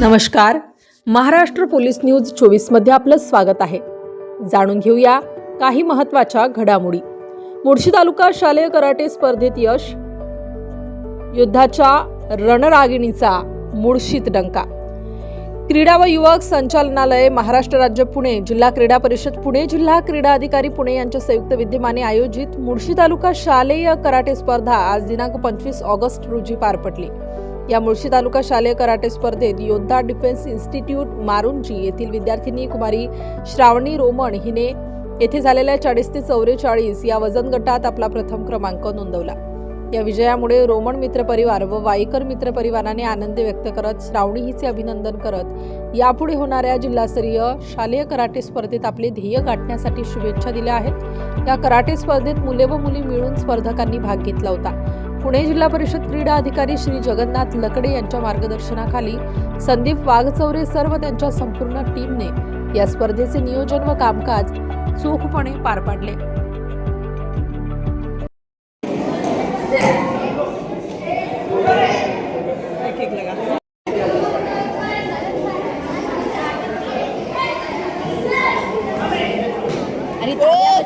नमस्कार. Maharashtra police news चोवीसमध्ये आपलं स्वागत आहे. जाणून घेऊया काही महत्त्वाच्या घडामोडी. मुळशी तालुका शालेय कराटे स्पर्धेत यश युद्धाच्या रणरागिणीचा मुळशीत डंका. क्रीडा व युवक संचालनालय महाराष्ट्र राज्य पुणे जिल्हा क्रीडा परिषद पुणे जिल्हा क्रीडा अधिकारी पुणे यांच्या संयुक्त विद्यमाने आयोजित मुळशी तालुका शालेय कराटे स्पर्धा आज दिनांक पंचवीस ऑगस्ट रोजी पार पडली. या मुळशी तालुका शालेय कराटे स्पर्धेत योद्धा डिफेन्स इन्स्टिट्यूट मारुंजी येथील विद्यार्थिनी कुमारी श्रावणी रोमण हिने येथे झालेल्या चाळीस ते चौवेचाळीस या वजन गटात आपला प्रथम क्रमांक नोंदवला. या विजयामुळे रोमन मित्र परिवार व वाईकर मित्र परिवाराने आनंद व्यक्त करत श्रावणी हिचे अभिनंदन करत यापुढे होणाऱ्या जिल्हास्तरीय शालेय कराटे स्पर्धेत आपले ध्येय गाठण्यासाठी शुभेच्छा दिल्या आहेत. या कराटे स्पर्धेत मुले व मुली मिळून स्पर्धकांनी भाग घेतला होता. पुणे जिल्हा परिषद क्रीडा अधिकारी श्री जगन्नाथ लकडे यांच्या मार्गदर्शनाखाली संदीप वाघचौरे सर्व त्यांच्या संपूर्ण टीमने या स्पर्धेचे नियोजन व कामकाज चोखपणे पार पाडले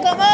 Come on!